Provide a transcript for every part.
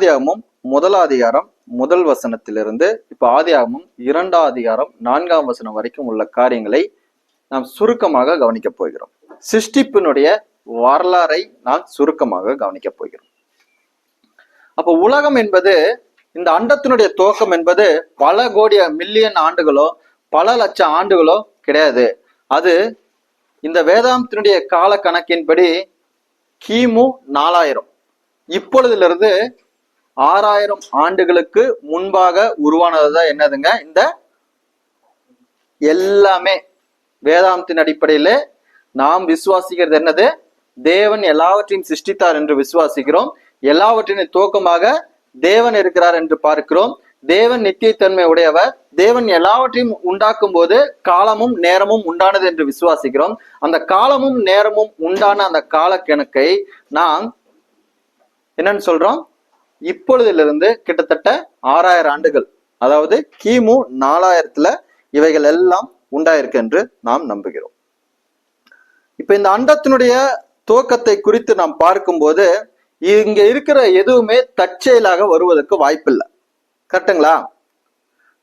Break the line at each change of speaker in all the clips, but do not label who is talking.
ஆதியாகமும் முதல் அதிகாரம் முதல் வசனத்திலிருந்து இப்ப ஆதியாகமும் இரண்டாம் அதிகாரம் நான்காம் வசனம் வரைக்கும் உள்ள காரியங்களை நாம் சுருக்கமாக கவனிக்க போகிறோம். சிருஷ்டிப்பினுடைய வரலாறை நாம் சுருக்கமாக கவனிக்கப் போகிறோம். அப்ப உலகம் என்பது இந்த அண்டத்தினுடைய துவக்கம் என்பது பல கோடி மில்லியன் ஆண்டுகளோ பல லட்சம் ஆண்டுகளோ கிடையாது. அது இந்த வேதாந்தத்தினுடைய கால கணக்கின்படி கிமு நாலாயிரம். இப்பொழுதிலிருந்து ஆறாயிரம் ஆண்டுகளுக்கு முன்பாக உருவானதுதான் என்னதுங்க? இந்த எல்லாமே வேதாந்தத்தின் அடிப்படையில நாம் விசுவாசிக்கிறது என்னது? தேவன் எல்லாவற்றையும் சிருஷ்டித்தார் என்று விசுவாசிக்கிறோம். எல்லாவற்றின் துவக்கமாக தேவன் இருக்கிறார் என்று பார்க்கிறோம். தேவன் நித்தியத்தன்மை உடையவர். தேவன் எல்லாவற்றையும் உண்டாக்கும் போது காலமும் நேரமும் உண்டானது என்று விசுவாசிக்கிறோம். அந்த காலமும் நேரமும் உண்டான அந்த கால கணக்கை நாம் என்னன்னு சொல்றோம்? இப்பொழுதிலிருந்து கிட்டத்தட்ட ஆறாயிரம் ஆண்டுகள். அதாவது கிமு நாலாயிரத்துல இவைகள் எல்லாம் உண்டாயிருக்கு என்று நாம் நம்புகிறோம். இப்ப இந்த அண்டத்தினுடைய துவக்கத்தை குறித்து நாம் பார்க்கும்போது இங்க இருக்கிற எதுவுமே தற்செயலாக வருவதற்கு வாய்ப்பில்லை. கரெக்டுங்களா?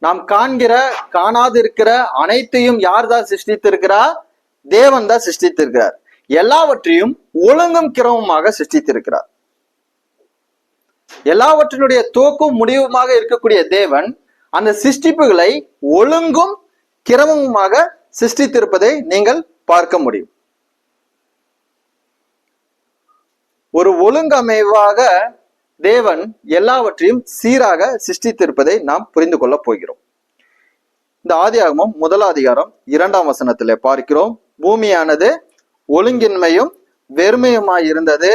நாம் காண்கிற காணாது இருக்கிற அனைத்தையும் யார் தான் சிருஷ்டித்திருக்கிறார் தேவன் தான் சிருஷ்டித்திருக்கிறார். எல்லாவற்றையும் ஒழுங்கும் கிரமமாக சிருஷ்டித்திருக்கிறார். எல்லாவற்றினுடைய தோக்கும் முடிவுமாக இருக்கக்கூடிய தேவன் அந்த சிருஷ்டிப்புகளை ஒழுங்கும் கிரமமுமாக சிருஷ்டித்திருப்பதை நீங்கள் பார்க்க முடியும். ஒரு ஒழுங்கமைவாக தேவன் எல்லாவற்றையும் சீராக சிருஷ்டித்திருப்பதை நாம் புரிந்து கொள்ள போகிறோம். இந்த ஆதியாகமும் முதல் அதிகாரம் இரண்டாம் வசனத்திலே பார்க்கிறோம். பூமியானது ஒழுங்கின்மையும் வெறுமையுமாய் இருந்தது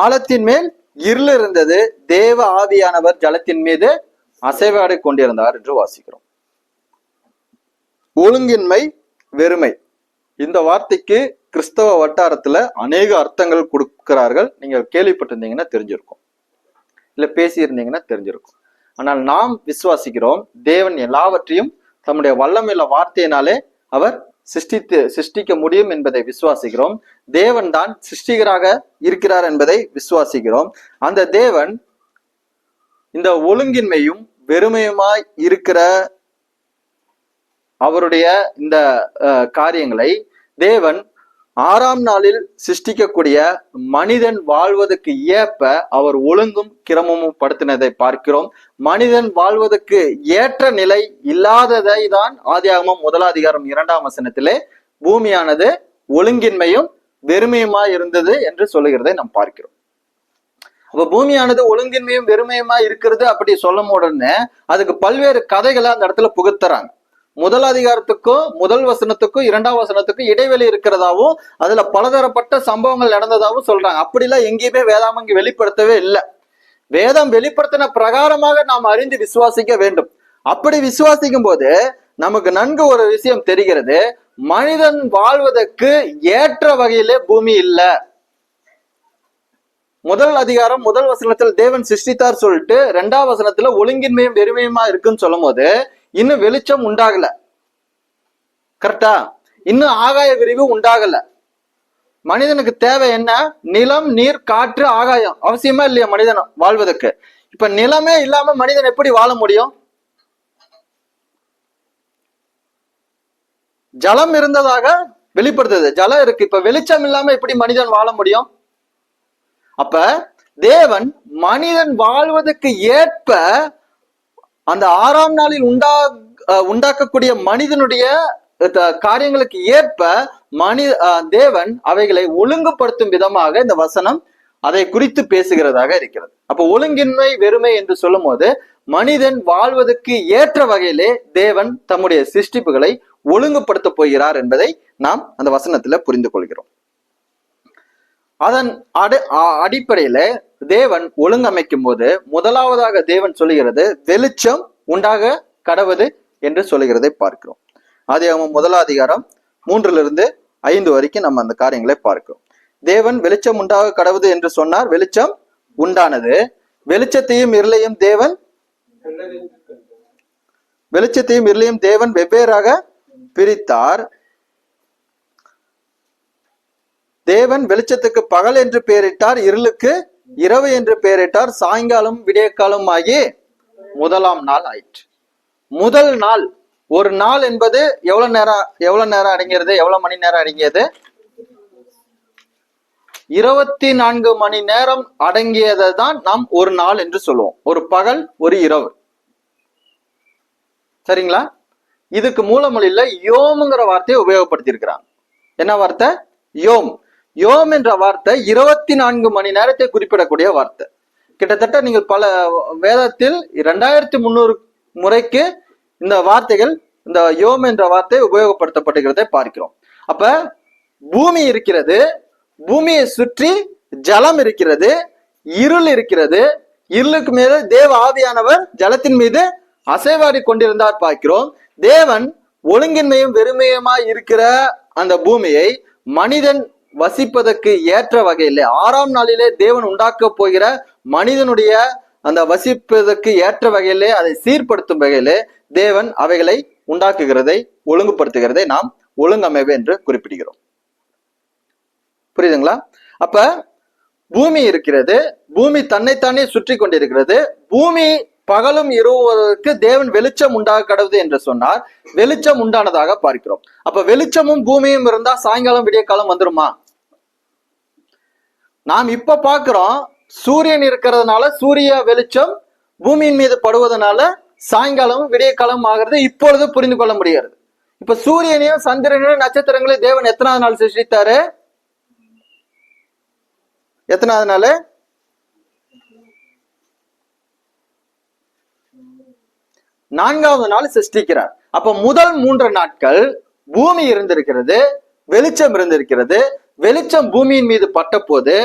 ஆழத்தின் மேல் இருள் இருந்தது தேவ ஆவியானவர் ஜலத்தின் மீது அசைவாடை கொண்டிருந்தார் என்று வாசிக்கிறோம். ஒழுங்கின்மை வெறுமை. இந்த வார்த்தைக்கு கிறிஸ்தவ வட்டாரத்துல அநேக அர்த்தங்கள் கொடுக்கிறார்கள். நீங்கள் கேள்விப்பட்டிருந்தீங்கன்னா தெரிஞ்சிருக்கும். இல்ல பேசியிருந்தீங்கன்னா தெரிஞ்சிருக்கும். ஆனால் நாம் விசுவாசிக்கிறோம் தேவன் எல்லாவற்றையும் தம்முடைய வல்லமையில வார்த்தையினாலே அவர் சிருஷ்டித்து சிருஷ்டிக்க முடியும் என்பதை விசுவாசிக்கிறோம். தேவன் தான் சிருஷ்டிகராக இருக்கிறார் என்பதை விசுவாசிக்கிறோம். அந்த தேவன் இந்த ஒழுங்கின்மையும் வெறுமையுமாய் இருக்கிற அவருடைய இந்த காரியங்களை தேவன் ஆறாம் நாளில் சிருஷ்டிக்கக்கூடிய மனிதன் வாழ்வதற்கு ஏற்ப அவர் ஒழுங்கும் கிரமமும் படுத்தினதை பார்க்கிறோம். மனிதன் வாழ்வதற்கு ஏற்ற நிலை இல்லாததை தான் ஆதியாகமம் முதலாதிகாரம் இரண்டாம் வசனத்திலே பூமியானது ஒழுங்கின்மையும் வெறுமையுமா இருந்தது என்று சொல்லுகிறதை நாம் பார்க்கிறோம். அப்ப பூமியானது ஒழுங்கின்மையும் வெறுமையுமா இருக்கிறது அப்படி சொல்லும் உடனே அதுக்கு பல்வேறு கதைகளை அந்த இடத்துல புகுத்துறாங்க. முதல் அதிகாரத்துக்கும் முதல் வசனத்துக்கும் இரண்டாம் வசனத்துக்கும் இடைவெளி இருக்கிறதாவும் அதுல பலதரப்பட்ட சம்பவங்கள் நடந்ததாகவும் சொல்றாங்க. அப்படிலாம் எங்கேயுமே வேதாம் அங்கே வெளிப்படுத்தவே இல்லை. வேதம் வெளிப்படுத்தின பிரகாரமாக நாம் அறிந்து விசுவாசிக்க வேண்டும். அப்படி விசுவாசிக்கும் போது நமக்கு நன்கு ஒரு விஷயம் தெரிகிறது. மனிதன் வாழ்வதற்கு ஏற்ற வகையிலே பூமி இல்லை. முதல் அதிகாரம் முதல் வசனத்தில் தேவன் சிருஷ்டித்தார் சொல்லிட்டு ரெண்டாம் வசனத்துல ஒழுங்கின்மையும் வெறுமையுமா இருக்குன்னு சொல்லும் போது இன்னும் வெளிச்சம் உண்டாகல. கரெக்டா இன்னும் ஆகாய விரிவு உண்டாகல. மனிதனுக்கு தேவை என்ன? நிலம் நீர் காற்று ஆகாயம். அவசியமா இல்லையா மனிதன்? வாழ்வதற்கு. இப்ப நிலமே இல்லாம மனிதன் எப்படி வாழ முடியும்? ஜலம் இருந்ததாக வெளிப்படுத்துது. ஜலம் இருக்கு. இப்ப வெளிச்சம் இல்லாம எப்படி மனிதன் வாழ முடியும்? அப்ப தேவன் மனிதன் வாழ்வதற்கு ஏற்ப அந்த ஆறாம் நாளில் உண்டா உண்டாக்கக்கூடிய மனிதனுடைய த- காரியங்களுக்கு ஏற்ப மனி தேவன் அவைகளை ஒழுங்குபடுத்தும் விதமாக இந்த வசனம் அதை குறித்து பேசுகிறதாக இருக்கிறது. அப்ப ஒழுங்கின்மை வெறுமை என்று சொல்லும் போது மனிதன் வாழ்வதற்கு ஏற்ற வகையிலே தேவன் தம்முடைய சிருஷ்டிப்புகளை ஒழுங்குபடுத்த போகிறார் என்பதை நாம் அந்த வசனத்துல புரிந்து கொள்கிறோம். அதன் அடி அடிப்படையில தேவன் ஒழுங்கமைக்கும் போது முதலாவதாக தேவன் சொல்லுகிறது வெளிச்சம் உண்டாக கடவுது என்று சொல்லுகிறதை பார்க்கிறோம். அதே முதலாம் அதிகாரம் மூன்றிலிருந்து ஐந்து வரைக்கும் நம்ம அந்த காரியங்களை பார்க்கிறோம். தேவன் வெளிச்சம் உண்டாக கடவுது என்று சொன்னார். வெளிச்சம் உண்டானது. வெளிச்சத்தையும் இருளையும் தேவன் வெளிச்சத்தையும் இருளையும் தேவன் வெவ்வேறாக பிரித்தார். தேவன் வெளிச்சத்துக்கு பகல் என்று பெயரிட்டார். இருளுக்கு இரவு என்று பெயரிட்டார். சாயங்காலம் விடியற்காலம் ஆகி முதலாம் நாள் ஆயிற்று. முதல் நாள் ஒரு நாள் என்பது எவ்வளவு நேரம் எவ்வளவு நேரம் அடங்கியது? எவ்வளவு மணி நேரம் அடங்கியது? இருபத்தி நான்கு மணி நேரம் அடங்கியதை தான் நாம் ஒரு நாள் என்று சொல்லுவோம். ஒரு பகல் ஒரு இரவு. சரிங்களா? இதுக்கு மூலமொழியில யோம்ங்கிற வார்த்தையை உபயோகப்படுத்தி இருக்கிறாங்க என்ன வார்த்தை? யோம். யோம் என்ற வார்த்தை இருபத்தி நான்கு மணி நேரத்தை குறிப்பிடக்கூடிய வார்த்தை. கிட்டத்தட்ட நீங்கள் பல வேதத்தில் இரண்டாயிரத்தி முந்நூறு முறைக்கு இந்த வார்த்தைகள் இந்த யோம் என்ற வார்த்தை உபயோகப்படுத்தப்படுகிறதை பார்க்கிறோம். அப்ப பூமி இருக்கிறது பூமியை சுற்றி ஜலம் இருக்கிறது இருள் இருக்கிறது இருளுக்கு மீது தேவ ஆவியானவர் ஜலத்தின் மீது அசைவாடி கொண்டிருந்தார் பார்க்கிறோம். தேவன் ஒழுங்கின்மையும் வெறுமையுமாய் இருக்கிற அந்த பூமியை மனிதன் வசிப்பதற்கு ஏற்ற வகையிலே ஆறாம் நாளிலே தேவன் உண்டாக்க போகிற மனிதனுடைய அந்த வசிப்பதற்கு ஏற்ற வகையிலே அதை சீர்படுத்தும் வகையிலே தேவன் அவைகளை உண்டாக்குகிறதை ஒழுங்குபடுத்துகிறதை நாம் ஒழுங்கமைவு என்று குறிப்பிடுகிறோம். புரியுதுங்களா? அப்ப பூமி இருக்கிறது பூமி தன்னைத்தானே சுற்றி கொண்டிருக்கிறது பூமி பகலும் இருவதற்கு தேவன் வெளிச்சம் உண்டாக கடவுது என்று சொன்னார் வெளிச்சம் உண்டானதாக பார்க்கிறோம். அப்ப வெளிச்சமும் பூமியும் இருந்தா சாயங்காலம் விடிய காலம் வந்துருமா? நாம் இப்ப பாக்குறோம் சூரியன் இருக்கிறதுனால சூரிய வெளிச்சம் பூமியின் மீது படுவதனால சாயங்காலமும் விடிய காலம் ஆகிறது இப்பொழுது புரிந்து கொள்ள முடிகிறது. இப்ப சூரியனையும் சந்திரனையும் நட்சத்திரங்களையும் தேவன் எத்தனாவது நாள் சிருஷ்டித்தாரு? எத்தனாவது நாள்? நான்காவது நாள் சிருஷ்டிக்கிறார். அப்ப முதல் மூன்று நாட்கள் பூமி இருந்திருக்கிறது வெளிச்சம் இருந்திருக்கிறது வெளிச்சம் பூமியின் மீது பட்ட போது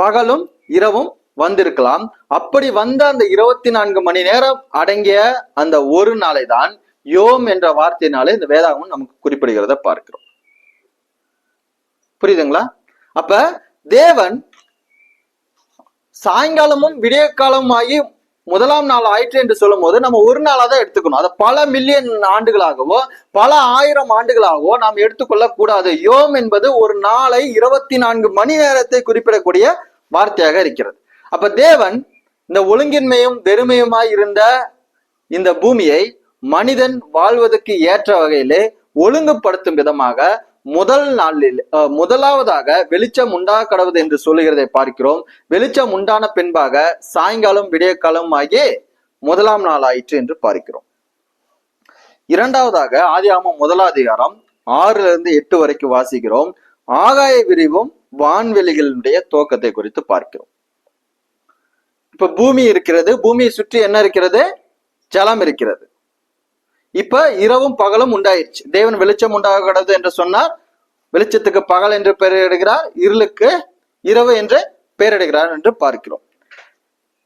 பகலும் இரவும் வந்திருக்கலாம். அப்படி வந்த அந்த இருபத்தி நான்கு மணி நேரம் அடங்கிய அந்த ஒரு நாளை தான் யோம் என்ற வார்த்தையினாலே இந்த வேதாகமம் நமக்கு குறிப்பிடுகிறத பார்க்கிறோம். புரியுதுங்களா? அப்ப தேவன் சாயங்காலமும் விடிய காலமும் ஆகி முதலாம் நாள் ஆயிற்று என்று சொல்லும் போது நம்ம ஒரு நாளாக தான் எடுத்துக்கணும். அதை பல மில்லியன் ஆண்டுகளாகவோ பல ஆயிரம் ஆண்டுகளாகவோ நாம் எடுத்துக்கொள்ள கூடாது. யோம் என்பது ஒரு நாளை இருபத்தி நான்கு மணி நேரத்தை குறிப்பிடக்கூடிய வார்த்தையாக இருக்கிறது. அப்ப தேவன் இந்த ஒழுங்கின்மையும் வெறுமையுமாய் இருந்த இந்த பூமியை மனிதன் வாழ்வதற்கு ஏற்ற வகையிலே ஒழுங்குபடுத்தும் விதமாக முதல் நாளில் முதலாவதாக வெளிச்சம் உண்டா கடவுது என்று சொல்லுகிறதை பார்க்கிறோம். வெளிச்சம் உண்டான பின்பாக சாயங்காலம் விடியற்காலம் ஆகிய முதலாம் நாள் ஆயிற்று என்று பார்க்கிறோம். இரண்டாவதாக ஆதியாகமம் முதலாதிகாரம் ஆறுல இருந்து எட்டு வரைக்கும் வாசிக்கிறோம். ஆகாய விரிவும் வான்வெளிகளினுடைய துவக்கத்தை குறித்து பார்க்கிறோம். இப்ப பூமி இருக்கிறது. பூமியை சுற்றி என்ன இருக்கிறது? ஜலம் இருக்கிறது. இப்ப இரவும் பகலும் உண்டாயிருச்சு. தேவன் வெளிச்சம் உண்டாக என்று சொன்னார். வெளிச்சத்துக்கு பகல் என்று பெயரிடுகிறார். இருளுக்கு இரவு என்று பெயரிடுகிறார் என்று பார்க்கிறோம்.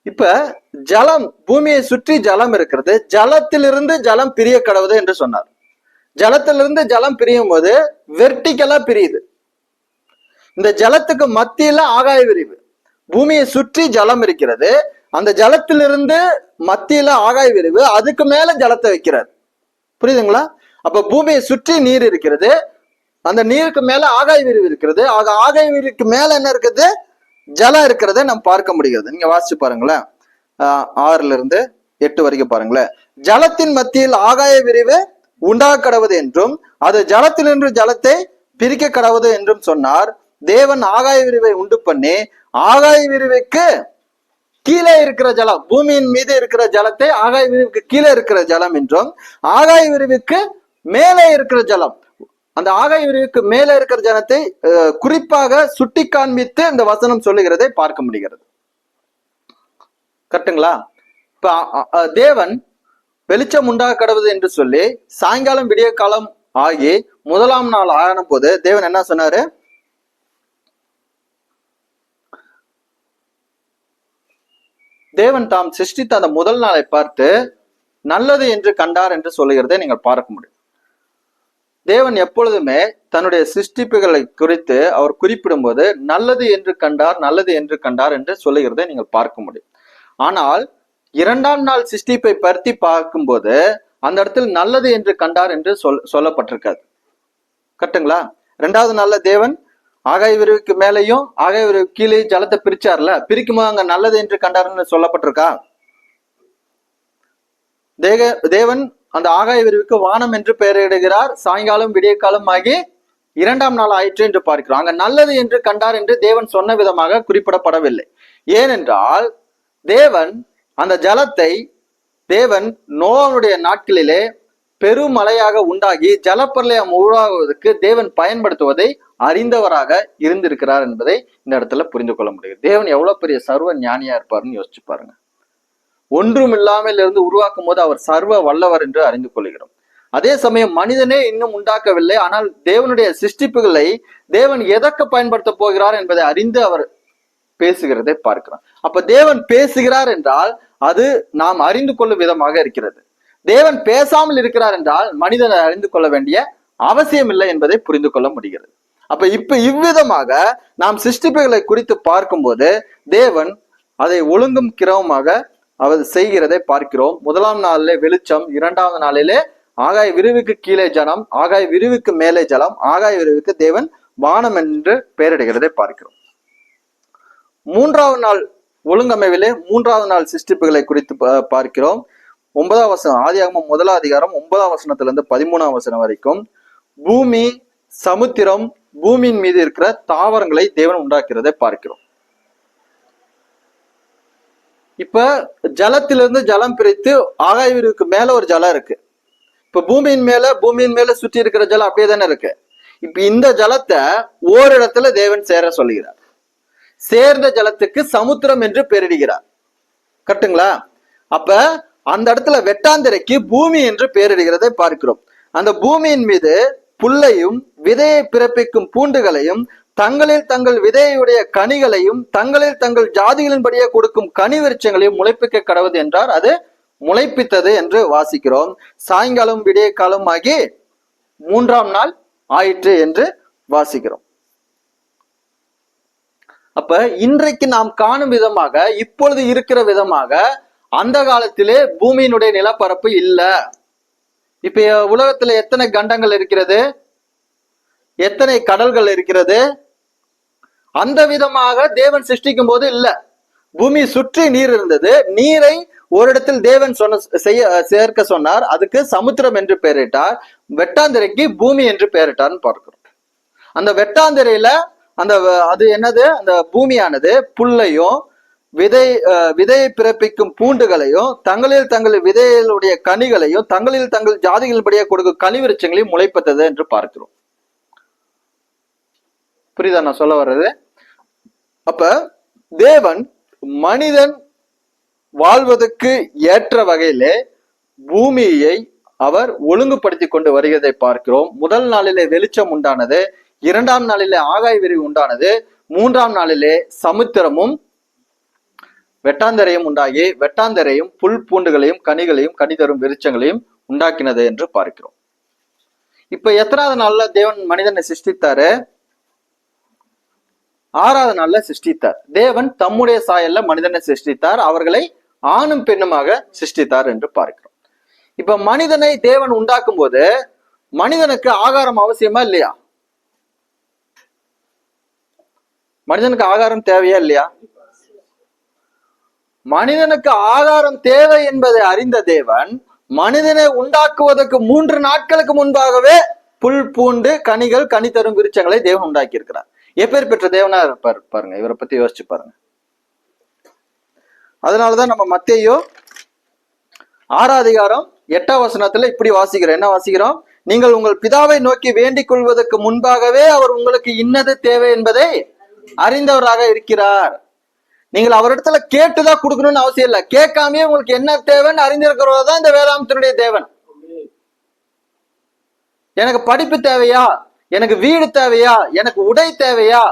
இப்ப ஜலம் பூமியை சுற்றி ஜலம் இருக்கிறது. ஜலத்திலிருந்து ஜலம் பிரிய கடவுது என்று சொன்னார். ஜலத்திலிருந்து ஜலம் பிரியும் போது வெர்டிக்கலா பிரியுது. இந்த ஜலத்துக்கு மத்தியில ஆகாய விரிவு. பூமியை சுற்றி ஜலம் இருக்கிறது. அந்த ஜலத்திலிருந்து மத்தியில ஆகாய விரிவு. அதுக்கு மேல ஜலத்தை வைக்கிறார். புரியுதுங்களா? அப்ப பூமியை சுற்றி நீர் இருக்கிறது. அந்த நீருக்கு மேல ஆகாய விரிவு இருக்கிறது. ஆக ஆகாய விரிவுக்கு மேல என்ன இருக்குது? ஜலம் இருக்கிறத நம்ம பார்க்க முடிகிறது. நீங்க வாசிச்சு பாருங்களேன். ஆறுல இருந்து எட்டு வரைக்கும் பாருங்களேன். ஜலத்தின் மத்தியில் ஆகாய விரிவு உண்டாக கடவுது என்றும் அது ஜலத்திலிருந்து ஜலத்தை பிரிக்க கடவுது என்றும் சொன்னார். தேவன் ஆகாய விரிவை உண்டு பண்ணி ஆகாய விரிவுக்கு கீழே இருக்கிற ஜலம் பூமியின் மீது இருக்கிற ஜலத்தை ஆகாய விரிவுக்கு கீழே இருக்கிற ஜலம் என்றும் ஆகாய விரிவுக்கு மேலே இருக்கிற ஜலம் அந்த ஆகாய விரிவுக்கு மேலே இருக்கிற ஜலத்தை குறிப்பாக சுட்டி காண்பித்து இந்த வசனம் சொல்லுகிறதை பார்க்க முடிகிறது. கரெக்டுங்களா? இப்ப தேவன் வெளிச்சம் உண்டாக கடவுது என்று சொல்லி சாயங்காலம் விடிய காலம் ஆகி முதலாம் நாள் ஆன போது தேவன் என்ன சொன்னாரு? தேவன் தாம் சிருஷ்டித்த அந்த முதல் நாளை பார்த்து நல்லது என்று கண்டார் என்று சொல்லுகிறதை நீங்கள் பார்க்க முடியும். தேவன் எப்பொழுதுமே தன்னுடைய சிருஷ்டிப்புகளை குறித்து அவர் குறிப்பிடும்போது நல்லது என்று கண்டார் நல்லது என்று கண்டார் என்று சொல்லுகிறதை நீங்கள் பார்க்க முடியும். ஆனால் இரண்டாம் நாள் சிருஷ்டிப்பை பருத்தி பார்க்கும்போது அந்த இடத்தில் நல்லது என்று கண்டார் என்று சொல் சொல்லப்பட்டிருக்காது. கரெக்டுங்களா ரெண்டாவது நாள்ல தேவன் ஆகாய விரிவுக்கு மேலேயும் ஆகாய விரிவு கீழே ஜலத்தை பிரிச்சார்ல பிரிக்கும் போது அங்க நல்லது என்று கண்டாருன்னு சொல்லப்பட்டிருக்கா? தேக தேவன் அந்த ஆகாய விரிவுக்கு வானம் என்று பெயரிடுகிறார். சாயங்காலம் விடிய காலம் ஆகி இரண்டாம் நாள் ஆயிற்று என்று பார்க்கிறோம். அங்க நல்லது என்று கண்டார் என்று தேவன் சொன்ன விதமாக குறிப்பிடப்படவில்லை. ஏனென்றால் தேவன் அந்த ஜலத்தை தேவன் நோவனுடைய நாட்களிலே பெருமழையாக உண்டாகி ஜலப்பிரளயம் உருவாகுவதற்கு தேவன் பயன்படுத்துவதை அறிந்தவராக இருந்திருக்கிறார் என்பதை இந்த இடத்துல புரிந்து கொள்ள முடியும் தேவன் எவ்வளவு பெரிய சர்வ ஞானியா இருப்பாருன்னு யோசிச்சு பாருங்க. ஒன்றும் இல்லாமல் இருந்து உருவாக்கும் போது அவர் சர்வ வல்லவர் என்று அறிந்து கொள்கிறோம். அதே சமயம் மனிதனே இன்னும் உண்டாக்கவில்லை. ஆனால் தேவனுடைய சிருஷ்டிப்புகளை தேவன் எதற்கு பயன்படுத்த போகிறார் என்பதை அறிந்து அவர் பேசுகிறதை பார்க்கிறோம். அப்ப தேவன் பேசுகிறார் என்றால் அது நாம் அறிந்து கொள்ளும் விதமாக இருக்கிறது. தேவன் பேசாமல் இருக்கிறார் என்றால் மனிதன் அறிந்து கொள்ள வேண்டிய அவசியம் இல்லை என்பதை புரிந்து கொள்ள முடிகிறது. அப்ப இப்ப இவ்விதமாக நாம் சிருஷ்டிப்புகளை குறித்து பார்க்கும்போது தேவன் அதை ஒழுங்கும் கிரமமாக அவர் செய்கிறதை பார்க்கிறோம். முதலாம் நாளிலே வெளிச்சம் இரண்டாவது நாளிலே ஆகாய விரிவுக்கு கீழே ஜனம் ஆகாய விரிவுக்கு மேலே ஜலம் ஆகாய விரிவுக்கு தேவன் வானம் என்று பெயரிடுகிறதை பார்க்கிறோம். மூன்றாவது நாள் ஒழுங்கமைவிலே மூன்றாவது நாள் சிருஷ்டிப்புகளை குறித்து பார்க்கிறோம். ஒன்பதாம் வசனம் ஆதியாகமம் முதலாம் அதிகாரம் ஒன்பதாம் வசனத்திலிருந்து பதிமூணாம் வசனம் வரைக்கும் பூமி சமுத்திரம் பூமியின் மீது இருக்கிற தாவரங்களை தேவன் உண்டாக்கிறதை பார்க்கிறோம். இப்ப ஜலத்திலிருந்து ஜலம் பிரித்து ஆகாய மேல ஒரு ஜலம் இருக்கு. இப்ப பூமியின் மேல பூமியின் மேல சுற்றி இருக்கிற ஜலம் அப்படியே தானே இருக்கு. இப்ப இந்த ஜலத்தை ஓரிடத்துல தேவன் சேர சொல்லுகிறார். சேர்ந்த ஜலத்துக்கு சமுத்திரம் என்று பெயரிடுகிறார் கட்டுங்களா? அப்ப அந்த இடத்துல வெட்டாந்திரைக்கு பூமி என்று பெயரிடுகிறதை பார்க்கிறோம். அந்த பூமியின் மீது புல்லையும் விதையை பிறப்பிக்கும் பூண்டுகளையும் தங்களில் தங்கள் விதையுடைய கனிகளையும் தங்களில் தங்கள் ஜாதிகளின்படியே கொடுக்கும் கனி விருட்சங்களையும் முளைப்பிக்க கடவுது என்றார். அது முளைப்பித்தது என்று வாசிக்கிறோம். சாயங்காலம் விடிய காலம் ஆகி மூன்றாம் நாள் ஆயிற்று என்று வாசிக்கிறோம். அப்ப இன்றைக்கு நாம் காணும் விதமாக இப்பொழுது இருக்கிற விதமாக அந்த காலத்திலே பூமியினுடைய நிலப்பரப்பு இல்ல. இப்ப உலகத்துல எத்தனை கண்டங்கள் இருக்கிறது? எத்தனை கடல்கள் இருக்கிறது? அந்த விதமாக தேவன் சிருஷ்டிக்கும் போது இல்ல. பூமி சுற்றி நீர் இருந்தது. நீரை ஒரு இடத்தில் தேவன் சொன்ன செய்ய சேர்க்க சொன்னார். அதுக்கு சமுத்திரம் என்று பெயரிட்டார். வெட்டாந்திரைக்கு பூமி என்று பெயரிட்டார்னு பார்க்கிறோம். அந்த வெட்டாந்திரையில அந்த அது என்னது? அந்த பூமியானது புல்லையும் விதை விதையை பிறப்பிக்கும் பூண்டுகளையும் தங்களில் தங்கள் விதைகளுடைய கனிகளையும் தங்களில் தங்கள் ஜாதிகளின்படியே கொடுக்கும் கனி விருட்சங்களையும் முளைப்பத்தது என்று பார்க்கிறோம். புரியுதா நான் சொல்ல வர்றது? அப்ப தேவன் மனிதன் வாழ்வதற்கு ஏற்ற வகையிலே பூமியை அவர் ஒழுங்குபடுத்தி கொண்டு வருகிறதை பார்க்கிறோம். முதல் நாளிலே வெளிச்சம் உண்டானது இரண்டாம் நாளிலே ஆகாய விரிவு உண்டானது மூன்றாம் நாளிலே சமுத்திரமும் வெட்டாந்தரையும் உண்டாகி வெட்டாந்தரையும் புல் பூண்டுகளையும் கனிகளையும் கனி தரும் உண்டாக்கினது என்று பார்க்கிறோம். இப்ப எத்தனாவது நாள்ல தேவன் மனிதனை சிருஷ்டித்தாரு? ஆறாவது நாள்ல சிருஷ்டித்தார். தேவன் தம்முடைய சாயல்ல மனிதனை சிருஷ்டித்தார். அவர்களை ஆணும் பெண்ணுமாக சிருஷ்டித்தார் என்று பார்க்கிறோம். இப்ப மனிதனை தேவன் உண்டாக்கும் போது மனிதனுக்கு ஆகாரம் அவசியமா இல்லையா? மனிதனுக்கு ஆகாரம் தேவையா இல்லையா? மனிதனுக்கு ஆகாரம் தேவை என்பதை அறிந்த தேவன் மனிதனை உண்டாக்குவதற்கு மூன்று நாட்களுக்கு முன்பாகவே புல் பூண்டு கனிகள் கனி தரும் விருச்சங்களை தேவன் உண்டாக்கி இருக்கிறார் எப்பேர் பெற்ற தேவனா இருப்பார் பாருங்க இவரை பத்தி யோசிச்சு பாருங்க. அதனாலதான் நம்ம மத்தையோ ஆறாதிகாரம் எட்டாம் வசனத்துல இப்படி வாசிக்கிறோம். என்ன வாசிக்கிறோம்? நீங்கள் உங்கள் பிதாவை நோக்கி வேண்டிக் கொள்வதற்கு முன்பாகவே அவர் உங்களுக்கு இன்னது தேவை என்பதை அறிந்தவராக இருக்கிறார். நீங்கள் அவரிடத்துல கேட்டுதான் கொடுக்கணும்னு அவசியம் இல்லை. கேட்காமயே உங்களுக்கு என்ன தேவைன்னு அறிந்திருக்கிறவர் தான் இந்த வேதாந்தத்தினுடைய தேவன். எனக்கு படிப்பு தேவையா? எனக்கு வீடு தேவையா? எனக்கு உடை தேவையா?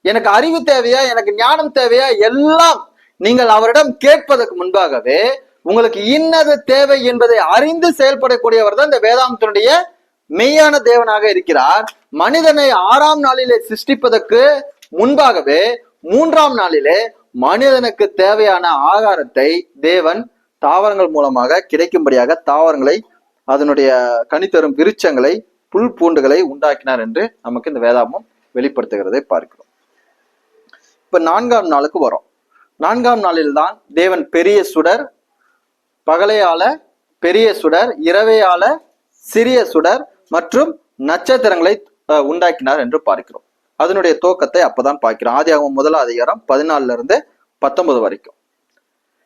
எனக்கு அறிவு தேவையா? எனக்கு ஞானம் தேவையா? எல்லாம் நீங்கள் அவரிடம் கேட்பதற்கு முன்பாகவே உங்களுக்கு இன்னது தேவை என்பதை அறிந்து செயல்படக்கூடியவர் தான் இந்த வேதாந்தனுடைய மெய்யான தேவனாக இருக்கிறார். மனிதனை ஆறாம் நாளிலே சிருஷ்டிப்பதற்கு முன்பாகவே மூன்றாம் நாளிலே மனிதனுக்கு தேவையான ஆகாரத்தை தேவன் தாவரங்கள் மூலமாக கிடைக்கும்படியாக தாவரங்களை அதனுடைய கனித்தரும் விருட்சங்களை புல் பூண்டுகளை உண்டாக்கினார் என்று நமக்கு இந்த வேதாமம் வெளிப்படுத்துகிறதை பார்க்கிறோம். இப்ப நான்காம் நாளுக்கு வரும். நான்காம் நாளில்தான் தேவன் பெரிய சுடர் பகலையால பெரிய சுடர் இரவையால சிறிய சுடர் மற்றும் நட்சத்திரங்களை அஹ், உண்டாக்கினார் என்று பார்க்கிறோம். அதனுடைய துவக்கத்தை அப்பதான் பார்க்கிறோம். ஆதியாகமம் முதல் அதிகாரம் பதினாலுல இருந்து பத்தொன்பது வரைக்கும்.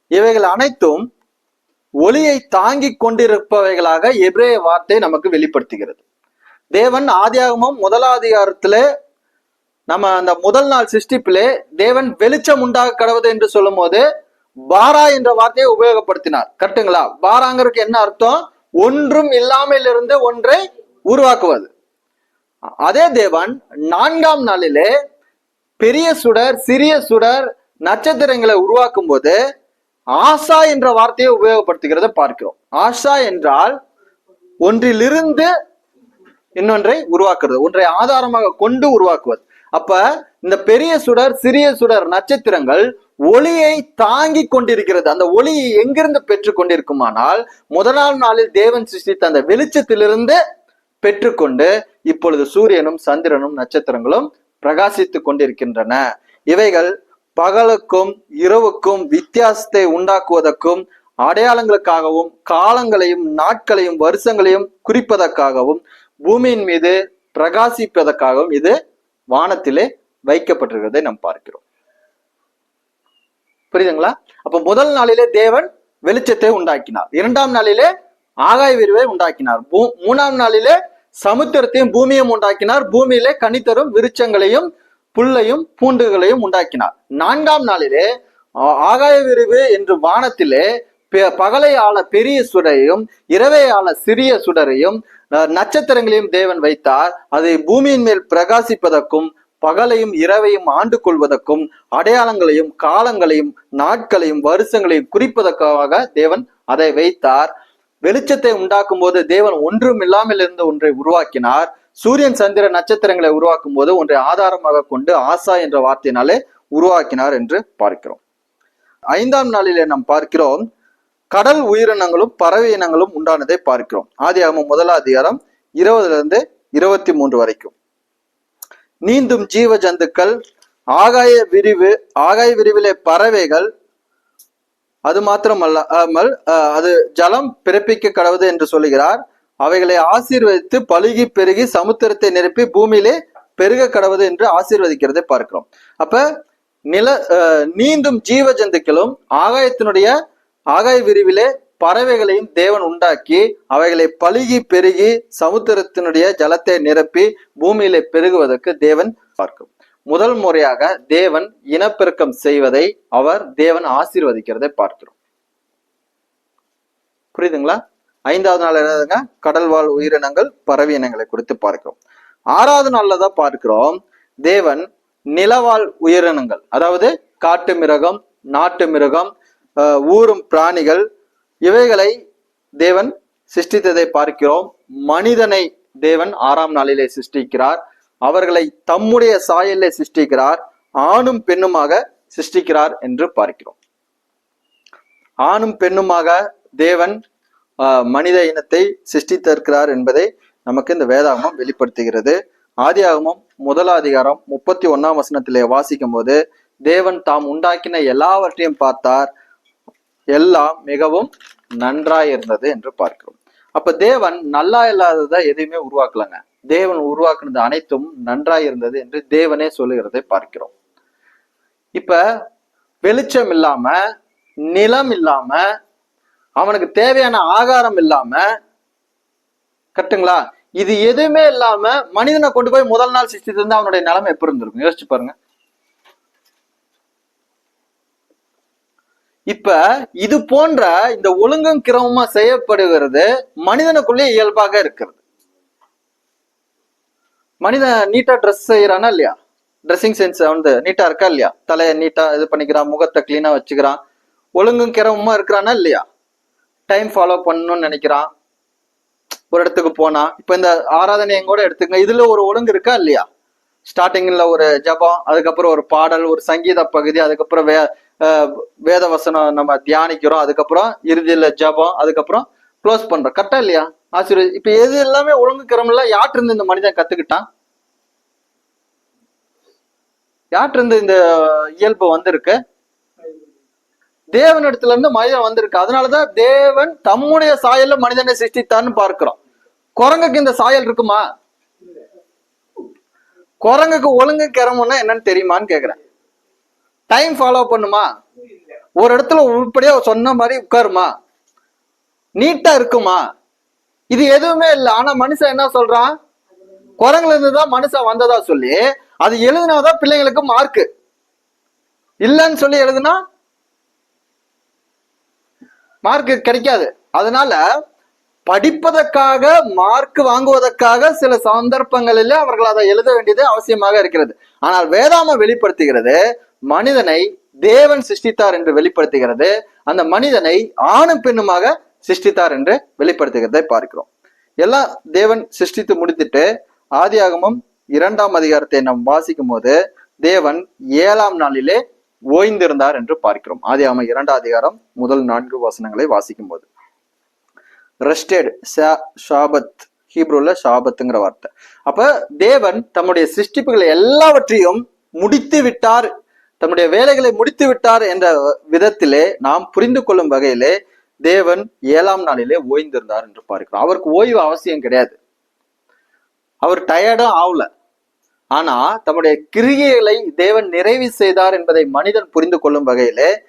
இவைகள் அனைத்தும் ஒளியை தாங்கிக் கொண்டிருப்பவைகளாக எபிரேய வார்த்தை நமக்கு வெளிப்படுத்துகிறது. தேவன் ஆதியாகமம் முதலாதிகாரத்திலே நம்ம அந்த முதல் நாள் சிருஷ்டிப்பிலே தேவன் வெளிச்சம் உண்டாக கடவுது என்று சொல்லும் போது பாரா என்ற வார்த்தையை உபயோகப்படுத்தினார். கரெக்டுங்களா? பாராங்கிறதுக்கு என்ன அர்த்தம்? ஒன்றும் இல்லாமல் இருந்து ஒன்றை உருவாக்குவது. அதே தேவன் நான்காம் நாளிலே பெரிய சுடர் சிறிய சுடர் நட்சத்திரங்களை உருவாக்கும் போது ஆசா என்ற வார்த்தையை உபயோகப்படுத்துகிறத பார்க்கிறோம். ஆஷா என்றால் ஒன்றிலிருந்து இன்னொன்றை உருவாக்குறது ஒன்றை ஆதாரமாக கொண்டு உருவாக்குவது. அப்ப இந்த பெரிய சுடர் சிறிய சுடர் நட்சத்திரங்கள் ஒளியை தாங்கி கொண்டிருக்கிறது. அந்த ஒளியை எங்கிருந்து பெற்று கொண்டிருக்குமானால் முதலாம் நாளில் தேவன் சிருஷ்டித்த அந்த வெளிச்சத்திலிருந்து பெற்றுக்கொண்டு இப்பொழுது சூரியனும் சந்திரனும் நட்சத்திரங்களும் பிரகாசித்துக் கொண்டிருக்கின்றன. இவைகள் பகலுக்கும் இரவுக்கும் வித்தியாசத்தை உண்டாக்குவதற்கும் அடையாளங்களுக்காகவும் காலங்களையும் நாட்களையும் வருஷங்களையும் குறிப்பதற்காகவும் பூமியின் மீது பிரகாசிப்பதற்காகவும் இது வானத்திலே வைக்கப்பட்டிருக்கிறதை நாம் பார்க்கிறோம். புரியுதுங்களா? அப்ப முதல் நாளிலே தேவன் வெளிச்சத்தை உண்டாக்கினார். இரண்டாம் நாளிலே ஆகாய விரிவை உண்டாக்கினார். பூ- மூணாம் நாளிலே சமுத்திரத்தையும் பூமியும் உண்டாக்கினார். பூமியிலே கனித்தரும் விருட்சங்களையும் புல்லையும் பூண்டுகளையும் உண்டாக்கினார். நான்காம் நாளிலே ஆ- ஆகாய விரிவு என்று வானத்திலே பெ- பகலை ஆள பெரிய சுடரையும் இரவை ஆள சிறிய சுடரையும் நட்சத்திரங்களையும் தேவன் வைத்தார். அதை பூமியின் மேல் பிரகாசிப்பதற்கும் பகலையும் இரவையும் ஆண்டு கொள்வதற்கும் அடையாளங்களையும் காலங்களையும் நாட்களையும் வருஷங்களையும் குறிப்பதற்காக தேவன் அதை வைத்தார். வெளிச்சத்தை உண்டாக்கும் போது தேவன் ஒன்றும் இல்லாமல் இருந்து ஒன்றை உருவாக்கினார். சூரியன் சந்திர நட்சத்திரங்களை உருவாக்கும் போது ஒன்றை ஆதாரமாக கொண்டு ஆசா என்ற வார்த்தையினாலே உருவாக்கினார் என்று பார்க்கிறோம். ஐந்தாம் நாளிலே நாம் பார்க்கிறோம் கடல் உயிரினங்களும் பறவை இனங்களும் உண்டானதை பார்க்கிறோம். ஆதியாகமம் முதலாம் அதிகாரம் இருபதுல இருந்து இருபத்தி மூன்று வரைக்கும். நீந்தும் ஜீவ ஜந்துக்கள் ஆகாய விரிவு ஆகாய விரிவிலே பறவைகள் அது மாத்திரமல்ல அமல், அஹ், அது ஜலம் பிறப்பிக்க கடவுது என்று சொல்லுகிறார். அவைகளை ஆசீர்வதித்து பழுகி பெருகி சமுத்திரத்தை நிரப்பி பூமியிலே பெருக கடவுது என்று ஆசீர்வதிக்கிறதை பார்க்கிறோம். அப்ப நில அஹ், நீந்தும் ஜீவ ஜந்துக்களும் ஆகாயத்தினுடைய ஆகாய விரிவிலே பறவைகளையும் தேவன் உண்டாக்கி அவைகளை பழுகி பெருகி சமுத்திரத்தினுடைய ஜலத்தை நிரப்பி பூமியிலே பெருகுவதற்கு தேவன் பார்க்கும். முதல் முறையாக தேவன் இனப்பெருக்கம் செய்வதை அவர் தேவன் ஆசீர்வதிக்கிறதை பார்க்கிறோம். புரியுதுங்களா? ஐந்தாவது நாள் என்னதுங்க? கடல் வாழ் உயிரினங்கள் பறவை இனங்களை குறித்து பார்க்கிறோம். ஆறாவது நாள்ல தான் பார்க்கிறோம் தேவன் நிலவாழ் உயிரினங்கள் அதாவது காட்டு மிருகம் நாட்டு மிருகம் ஊறும் பிராணிகள் இவைகளை தேவன் சிருஷ்டித்ததை பார்க்கிறோம். மனிதனை தேவன் ஆறாம் நாளிலே சிருஷ்டிக்கிறார். அவர்களை தம்முடைய சாயலிலே சிருஷ்டிக்கிறார் ஆணும் பெண்ணுமாக சிருஷ்டிக்கிறார் என்று பார்க்கிறோம். ஆணும் பெண்ணுமாக தேவன் ஆஹ், மனித இனத்தை சிருஷ்டித்திருக்கிறார் என்பதை நமக்கு இந்த வேதாகமம் வெளிப்படுத்துகிறது. ஆதியாகமம் முதலாதிகாரம் முப்பத்தி ஒன்னாம் வசனத்திலே வாசிக்கும் போது தேவன் தாம் உண்டாக்கின எல்லாவற்றையும் பார்த்தார். எல்லாம் மிகவும் நன்றாயிருந்தது என்று பார்க்கிறோம். அப்ப தேவன் நல்லா இல்லாததை எதையுமே உருவாக்கலங்க. தேவன் உருவாக்குனது அனைத்தும் நன்றாய் இருந்தது என்று தேவனே சொல்லுகிறதை பார்க்கிறோம். இப்ப வெளிச்சம் இல்லாம நிலம் இல்லாம அவனுக்கு தேவையான ஆகாரம் இல்லாம கட்டுங்களா? இது எதுவுமே இல்லாம மனிதனை கொண்டு போய் முதல் நாள் சிருஷ்டித்து இருந்தா அவனுடைய நிலைமை எப்படி இருந்திருக்கும்? யோசிச்சு பாருங்க. இப்ப இது போன்ற இந்த ஒழுங்கும் கிரமமா செய்யப்படுகிறது மனிதனுக்குள்ளே இயல்பாக இருக்கிறது. மனிதன் நீட்டா ட்ரெஸ் செய்யறானா இல்லையா? ட்ரெஸ்ஸிங் சென்ஸ் வந்து நீட்டா இருக்கா இல்லையா? தலையை நீட்டா இது பண்ணிக்கிறான் முகத்தை கிளீனா வச்சுக்கிறான். ஒழுங்கும் கிரமமா இருக்கிறானா இல்லையா? டைம் ஃபாலோ பண்ணணும்னு நினைக்கிறான். ஒரு இடத்துக்கு போனா இப்ப இந்த ஆராதனையும் கூட எடுத்துக்கங்க. இதுல ஒரு ஒழுங்கு இருக்கா இல்லையா? ஸ்டார்டிங்ல ஒரு ஜபம் அதுக்கப்புறம் ஒரு பாடல் ஒரு சங்கீத பகுதி அதுக்கப்புறம் வே வேத வசனம் நம்ம தியானிக்கிறோம் அதுக்கப்புறம் இறுதியில ஜபம் அதுக்கப்புறம் க்ளோஸ் பண்றோம். கரெக்டா இல்லையா? ஆசீர்வாதி. இப்ப எது எல்லாமே ஒழுங்கு கிரமில்ல யார்ட்டு இருந்து இந்த மனிதன் கத்துக்கிட்டான்? யார்ட்டு இருந்து இந்த இயல்பு வந்திருக்கு? தேவனிடத்துல இருந்து மனிதன் வந்திருக்கு. அதனாலதான் தேவன் தம்முடைய சாயல்ல மனிதனை சிருஷ்டித்தான்னு பார்க்கிறோம். குரங்குக்கு இந்த சாயல் இருக்குமா? குரங்குக்கு ஒழுங்கு கிரமம்னா என்னன்னு தெரியுமான்னு கேக்குறேன். டைம் ஃபாலோ பண்ணுமா? ஒரு இடத்துல உருப்படியா சொன்ன மாதிரி உட்காருமா? நீட்டா இருக்குமா? இது எதுவுமே இல்லை. ஆனா மனுஷன் என்ன சொல்றான்? குரங்குல இருந்து தான் மனுஷன் வந்ததா சொல்லி அது எழுதினாதான் பிள்ளைங்களுக்கு மார்க்கு இல்லைன்னு சொல்லி எழுதுனா மார்க்கு கிடைக்காது. அதனால படிப்பதற்காக மார்க் வாங்குவதற்காக சில சந்தர்ப்பங்களில் அவர்கள் அதை எழுத வேண்டியது அவசியமாக இருக்கிறது. ஆனால் வேதாம வெளிப்படுத்துகிறது மனிதனை தேவன் சிருஷ்டித்தார் என்று வெளிப்படுத்துகிறது. அந்த மனிதனை ஆணும் பெண்ணுமாக சிருஷ்டித்தார் என்று வெளிப்படுத்துகிறதை பார்க்கிறோம். எல்லாம் தேவன் சிருஷ்டித்து முடித்துட்டு ஆதியாகமம் இரண்டாம் அதிகாரத்தை நாம் வாசிக்கும் போது தேவன் ஏழாம் நாளிலே ஓய்ந்திருந்தார் என்று பார்க்கிறோம். ஆதியாகமம் இரண்டாம் அதிகாரம் முதல் நான்கு வசனங்களை வாசிக்கும் போது ரெஸ்டேட் ஷாபத் ஹீப்ரூல ஷாபத்துங்கிற வார்த்தை. அப்ப தேவன் தம்முடைய சிருஷ்டிப்புகளை எல்லாவற்றையும் முடித்து விட்டார். தம்முடைய வேலைகளை முடித்து விட்டார் என்ற விதத்திலே நாம் புரிந்து கொள்ளும் வகையிலே தேவன் ஏழாம் நாளிலே ஓய்ந்திருந்தார் என்று பார்க்கிறோம். அவருக்கு ஓய்வு அவசியம் கிடையாது. அவர் டயர்டும் ஆகல. ஆனா தம்முடைய கிரியைகளை தேவன் நிறைவு செய்தார் என்பதை மனிதன் புரிந்து கொள்ளும் வகையிலே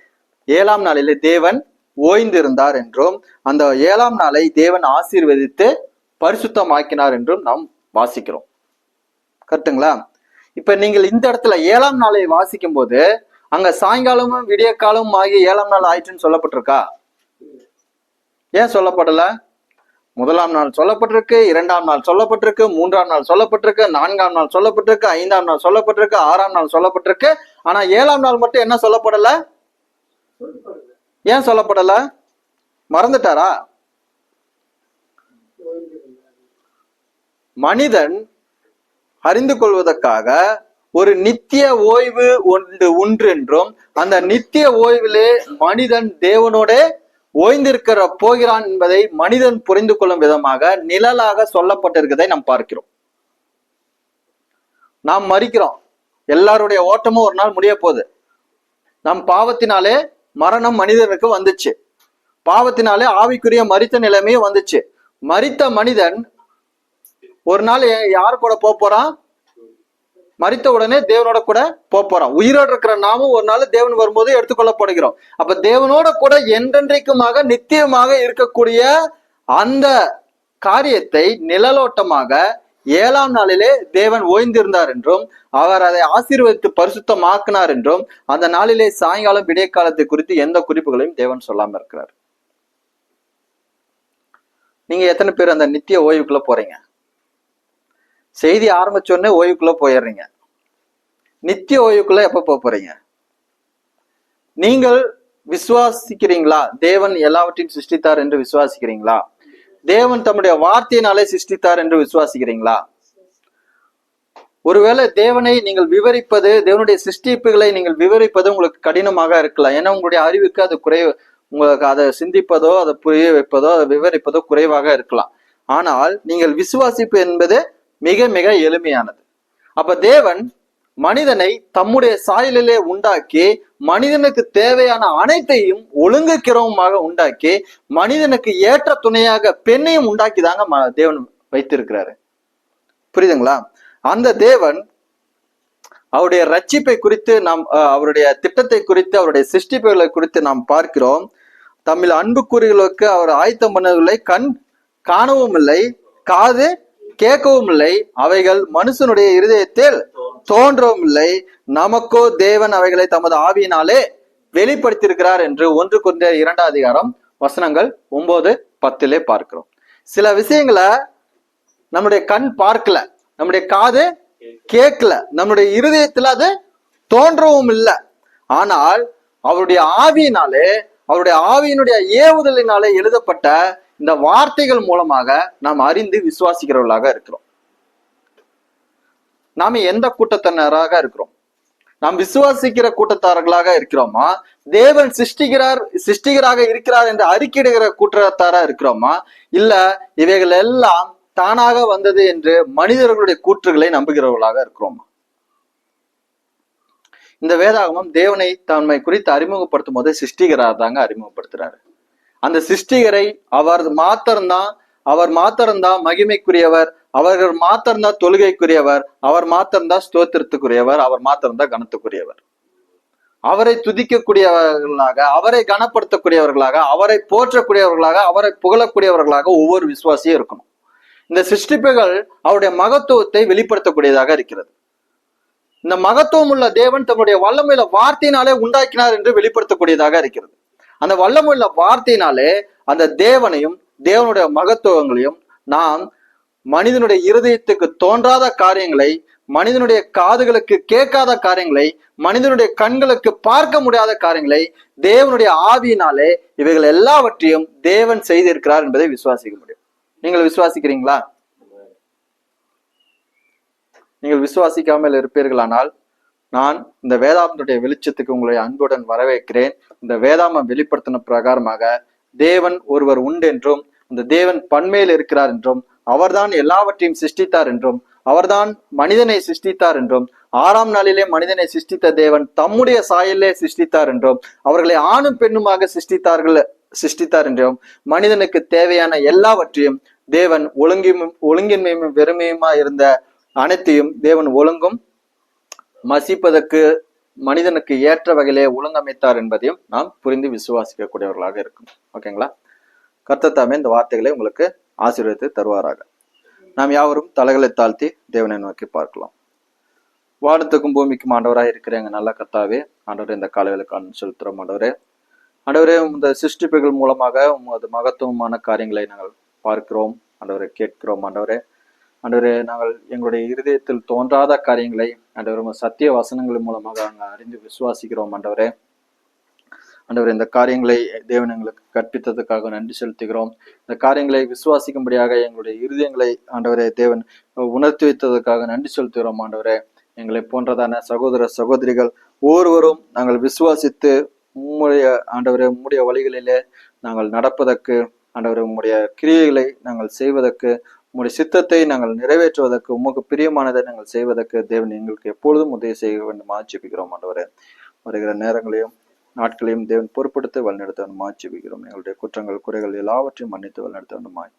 ஏழாம் நாளிலே தேவன் ஓய்ந்திருந்தார் என்றும் அந்த ஏழாம் நாளை தேவன் ஆசீர்வதித்து பரிசுத்தமாக்கினார் என்றும் நாம் வாசிக்கிறோம். கரெக்டுங்களா? இப்ப நீங்கள் இந்த இடத்துல ஏழாம் நாளை வாசிக்கும் போது அங்க சாயங்காலமும் விடிய காலமும் ஆகிய ஏழாம் நாள் ஆயிற்றுன்னு சொல்லப்பட்டிருக்கா? ஏன் சொல்லப்படலை? முதலாம் நாள் சொல்லப்பட்டிருக்கு இரண்டாம் நாள் சொல்லப்பட்டிருக்கு மூன்றாம் நாள் சொல்லப்பட்டிருக்கு நான்காம் நாள் சொல்லப்பட்டிருக்கு ஐந்தாம் நாள் சொல்லப்பட்டிருக்கு ஆறாம் நாள் சொல்லப்பட்டிருக்கு. ஆனா ஏழாம் நாள் மட்டும் என்ன சொல்லப்படல? ஏன் சொல்லப்படல? மறந்துட்டாரா? மனிதன் அறிந்து கொள்வதற்காக ஒரு நித்திய ஓய்வு ஒன்று உண்டு என்றும் அந்த நித்திய ஓய்விலே மனிதன் தேவனோட ஓய்ந்திருக்கிற போகிறான் என்பதை மனிதன் புரிந்து கொள்ளும் விதமாக நிழலாக சொல்லப்பட்டிருக்கிறதை நாம் பார்க்கிறோம். நாம் மறிக்கிறோம். எல்லாருடைய ஓட்டமும் ஒரு நாள் முடிய போகுது. நம் பாவத்தினாலே மரணம் மனிதனுக்கு வந்துச்சு. பாவத்தினாலே ஆவிக்குரிய மரித்த நிலைமையும் வந்துச்சு. மறித்த மனிதன் ஒரு நாள் யார் கூட போறான்? மறித்த உடனே தேவனோட கூட போக போறோம் உயிரோடு இருக்கிற நாமும் ஒரு நாள் தேவன் வரும்போது எடுத்துக்கொள்ளப்படுகிறோம். அப்ப தேவனோட கூட என்றென்றைக்குமாக நித்தியமாக இருக்கக்கூடிய அந்த காரியத்தை நிழலோட்டமாக ஏழாம் நாளிலே தேவன் ஓய்ந்திருந்தார் என்றும் அவர் அதை ஆசீர்வதித்து பரிசுத்தமாக்கினார் என்றும் அந்த நாளிலே சாயங்காலம் விடிய காலத்தை குறித்து எந்த குறிப்புகளையும் தேவன் சொல்லாம இருக்கிறார். நீங்க எத்தனை பேர் அந்த நித்திய ஓய்வுக்குள்ள போறீங்க? செய்தி ஆரம்பிச்ச உடனே ஓய்வுக்குள்ள போயிடுறீங்க. நித்திய ஓய்வுக்குள்ள எப்போ போக போறீங்க? நீங்கள் விசுவாசிக்கிறீங்களா? தேவன் எல்லாவற்றையும் சிருஷ்டித்தார் என்று விசுவாசிக்கிறீங்களா? தேவன் தம்முடைய வார்த்தையினாலே சிருஷ்டித்தார் என்று விசுவாசிக்கிறீங்களா? ஒருவேளை தேவனை நீங்கள் விவரிப்பது தேவனுடைய சிருஷ்டிப்புகளை நீங்கள் விவரிப்பது உங்களுக்கு கடினமாக இருக்கலாம். ஏன்னா உங்களுடைய அறிவுக்கு அது குறை உங்களுக்கு அதை சிந்திப்பதோ அதை புரிய வைப்பதோ அதை விவரிப்பதோ குறைவாக இருக்கலாம். ஆனால் நீங்கள் விசுவாசிப்பு என்பது மிக மிக எளிமையானது. அப்ப தேவன் மனிதனை தம்முடைய சாயலிலே உண்டாக்கி மனிதனுக்கு தேவையான அனைத்தையும் ஒழுங்கு கிரமமாக உண்டாக்கி மனிதனுக்கு ஏற்ற துணையாக பெண்ணையும் உண்டாக்கி தாங்க ம- தேவன் வைத்திருக்கிறாரு. புரியுதுங்களா? அந்த தேவன் அவருடைய ரட்சிப்பை குறித்து நாம் அஹ், அவருடைய திட்டத்தை குறித்து அவருடைய சிருஷ்டிப்புகளை குறித்து நாம் பார்க்கிறோம். தமிழ் அன்புக்குறிகளுக்கு அவர் ஆயத்தம் பண்ணவில்லை. கண் காணவும் இல்லை காது கேட்கவும் இல்லை அவைகள் மனுஷனுடைய இருதயத்தில் தோன்றவும் இல்லை நமக்கோ தேவன் அவைகளை தமது ஆவியினாலே வெளிப்படுத்தியிருக்கிறார் என்று ஒன்று கொண்ட இரண்டாம் அதிகாரம் வசனங்கள் ஒன்பது பத்திலே பார்க்கிறோம். சில விஷயங்களை நம்முடைய கண் பார்க்கல நம்முடைய காது கேட்கல நம்முடைய இருதயத்துல அது தோன்றவும் இல்லை ஆனால் அவருடைய ஆவியினாலே அவருடைய ஆவியினுடைய ஏவுதலினாலே எழுதப்பட்ட இந்த வார்த்தைகள் மூலமாக நாம் அறிந்து விசுவாசிக்கிறவர்களாக இருக்கிறோம். நாம எந்த கூட்டத்தினராக இருக்கிறோம்? நாம் விசுவாசிக்கிற கூட்டத்தார்களாக இருக்கிறோமா? தேவன் சிருஷ்டிகிறார் சிருஷ்டிகராக இருக்கிறார் என்று அறிக்கையிடுகிற கூட்டத்தாரா இருக்கிறோமா? இல்ல இவைகள் எல்லாம் தானாக வந்தது என்று மனிதர்களுடைய கூற்றுகளை நம்புகிறவர்களாக இருக்கிறோமா? இந்த வேதாகமம் தேவனை தன்மை குறித்து அறிமுகப்படுத்தும் போது சிருஷ்டிகரார் தாங்க அறிமுகப்படுத்துறாரு. அந்த சிருஷ்டிகரை அவர் மாத்திரம்தான் அவர் மாத்திரம்தான் மகிமைக்குரியவர் அவர்கள் மாத்திரம்தான் தொழுகைக்குரியவர் அவர் மாத்திரம்தான் ஸ்தோத்திரத்துக்குரியவர் அவர் மாத்திரம்தான் கனத்துக்குரியவர். அவரை துதிக்கக்கூடியவர்களாக அவரை கனப்படுத்தக்கூடியவர்களாக அவரை போற்றக்கூடியவர்களாக அவரை புகழக்கூடியவர்களாக ஒவ்வொரு விசுவாசியும் இருக்கணும். இந்த சிருஷ்டிப்புகள் அவருடைய மகத்துவத்தை வெளிப்படுத்தக்கூடியதாக இருக்கிறது. இந்த மகத்துவம் உள்ள தேவன் தன்னுடைய வல்லமையில வார்த்தையினாலே உண்டாக்கினார் என்று வெளிப்படுத்தக்கூடியதாக இருக்கிறது. அந்த வல்லமுள்ள வார்த்தையினாலே அந்த தேவனையும் தேவனுடைய மகத்துவங்களையும் நாம் மனிதனுடைய இருதயத்துக்கு தோன்றாத காரியங்களை மனிதனுடைய காதுகளுக்கு கேட்காத காரியங்களை மனிதனுடைய கண்களுக்கு பார்க்க முடியாத காரியங்களை தேவனுடைய ஆவியினாலே இவைகள் எல்லாவற்றையும் தேவன் செய்திருக்கிறார் என்பதை விசுவாசிக்க முடியும். நீங்கள் விசுவாசிக்கிறீங்களா? நீங்கள் விசுவாசிக்காமல் இருப்பீர்களானால் நான் இந்த வேதாந்தனுடைய வெளிச்சத்துக்கு உங்களை அன்புடன் வரவேற்கிறேன். இந்த வேதாமம் வெளிப்படுத்தின பிரகாரமாக தேவன் ஒருவர் உண்டு என்றும் அந்த தேவன் பண்மையில் இருக்கிறார் என்றும் அவர்தான் எல்லாவற்றையும் சிருஷ்டித்தார் என்றும் அவர்தான் மனிதனை சிருஷ்டித்தார் என்றும் ஆறாம் நாளிலே மனிதனை சிருஷ்டித்த தேவன் தம்முடைய சாயலே சிருஷ்டித்தார் என்றும் அவர்களை ஆணும் பெண்ணுமாக சிருஷ்டித்தார்கள் சிருஷ்டித்தார் என்றும் மனிதனுக்கு தேவையான எல்லாவற்றையும் தேவன் ஒழுங்கியும் ஒழுங்கின்மையும் வெறுமையுமா இருந்த அனைத்தையும் தேவன் ஒழுங்கும் மசிப்பதற்கு மனிதனுக்கு ஏற்ற வகையிலே ஒழுங்கமைத்தார் என்பதையும் நாம் புரிந்து விசுவாசிக்கக்கூடியவர்களாக இருக்கும். ஓகேங்களா கர்த்தத்தாமே இந்த வார்த்தைகளை உங்களுக்கு ஆசீர்வதித்து தருவாராக. நாம் யாவரும் தலைகளை தாழ்த்தி தேவனை நோக்கி பார்க்கலாம். வானத்துக்கும் பூமிக்கும் ஆண்டவராக இருக்கிற எங்க நல்ல கர்த்தாவே ஆண்டவரே இந்த காலைகளுக்கான செலுத்துறோம் ஆண்டவரே. ஆண்டவரே இந்த சிருஷ்டிப்புகள் மூலமாக உமது மகத்துவமான காரியங்களை நாங்கள் பார்க்கிறோம் ஆண்டவரை கேட்கிறோம் ஆண்டவரே. அன்றவரே நாங்கள் எங்களுடைய இருதயத்தில் தோன்றாத காரியங்களை அன்றவர் சத்திய வசனங்கள் மூலமாக நாங்கள் அறிந்து விசுவாசிக்கிறோம் அன்றவரே அன்றவர் இந்த காரியங்களை தேவன் எங்களுக்கு கற்பித்ததுக்காக நன்றி செலுத்துகிறோம். இந்த காரியங்களை விசுவாசிக்கும்படியாக எங்களுடைய இருதயங்களை ஆண்டவரே தேவன் உணர்த்தி வைத்ததுக்காக நன்றி செலுத்துகிறோம் ஆண்டவரே. எங்களை போன்றதான சகோதர சகோதரிகள் ஒவ்வொருவரும் நாங்கள் விசுவாசித்து உம்முடைய ஆண்டவரே உம்முடைய வழிகளிலே நாங்கள் நடப்பதற்கு ஆண்டவரே உம்முடைய கிரியைகளை நாங்கள் செய்வதற்கு உம்முடைய சித்தத்தை நாங்கள் நிறைவேற்றுவதற்கு உமக்கு பிரியமானதை நாங்கள் செய்வதற்கு தேவன் எங்களுக்கு எப்பொழுதும் உதவி செய்ய வேண்டும். ஆட்சிப்பிக்கிறோம் ஆண்டவரே. வருகிற நேரங்களையும் நாட்களையும் தேவன் பொறுப்படுத்த வழிநடத்த வேண்டுமா. ஜெபிக்கிறோம் எங்களுடைய குற்றங்கள் குறைகள் எல்லாவற்றையும் மன்னித்து வழிநடத்த வேண்டுமாய்.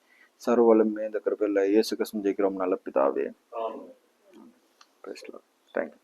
சர்வலும் இந்த கிருபையில் இயேசு ஜெயிக்கிறோம் நல்ல பிதாவே. தேங்க்யூ